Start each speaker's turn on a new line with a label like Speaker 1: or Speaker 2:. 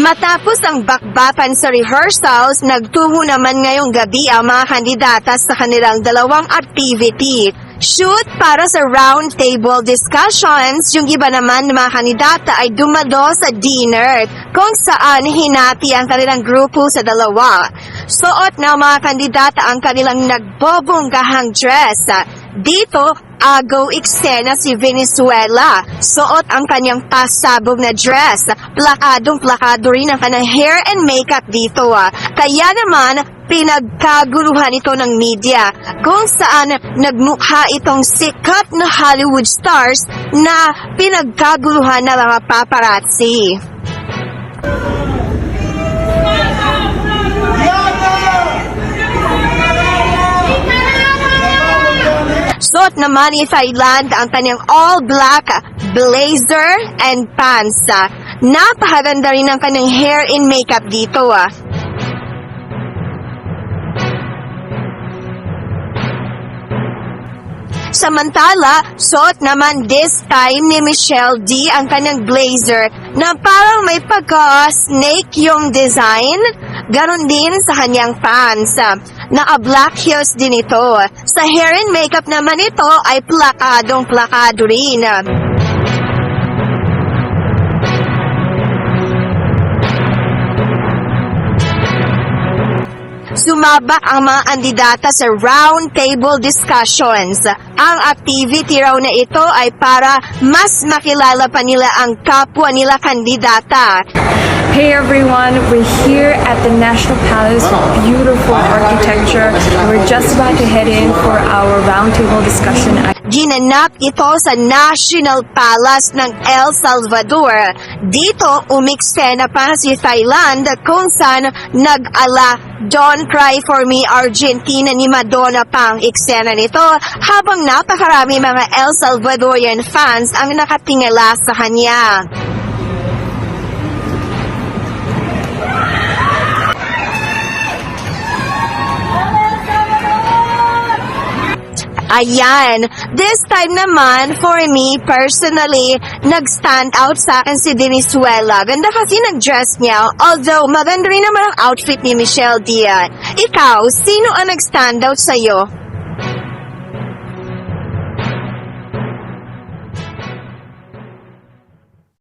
Speaker 1: Matapos ang bakbakan sa rehearsals, nagtungo naman ngayong gabi ang mga kandidata sa kanilang dalawang activity. Shoot para sa round table discussions, yung iba naman ng mga kandidata ay dumalo sa dinner kung saan hinati ang kanilang grupo sa dalawa. Suot ng mga kandidata ang kanilang nagbobonggahang dress. Dito, agaw eksena si Venezuela. Suot ang kanyang pasabog na dress. Plakadong plakado rin ang kanyang hair and makeup dito. ah. Kaya naman, pinagkaguluhan ito ng media kung saan nagmukha itong sikat na Hollywood stars na pinagkaguluhan ng mga paparazzi. Suot naman ni Thailand ang kanyang all-black blazer and pants. ah. Napakaganda rin ang kanyang hair and makeup dito ah. Samantala, suot naman this time ni Michelle D ang kanyang blazer na parang may pagka-snake yung design. Ganon din sa kanyang pants. Naka-black heels din ito. Sa hair and makeup naman ito ay plakadong plakado rin. Sumabak ang mga kandidata sa round table discussions. Ang activity raw na ito ay para mas makilala pa nila ang kapwa nila kandidata.
Speaker 2: Hey everyone, we're here at the National Palace beautiful architecture. We're just about to head in for our roundtable discussion.
Speaker 1: Ginanap ito sa National Palace ng El Salvador. Dito, umiksena pa si Thailand kung saan nag-ala Don't Cry For Me Argentina ni Madonna pang eksena nito habang napakarami mga El Salvadorian fans ang nakatingala sa kanya. Ayan. This time naman, for me, personally, nag-stand out sa akin si Venezuela. Ganda kasi nag-dress niya. Although, maganda rin naman ang outfit ni Michelle Diaz. Ikaw, sino ang nag-stand out sa'yo?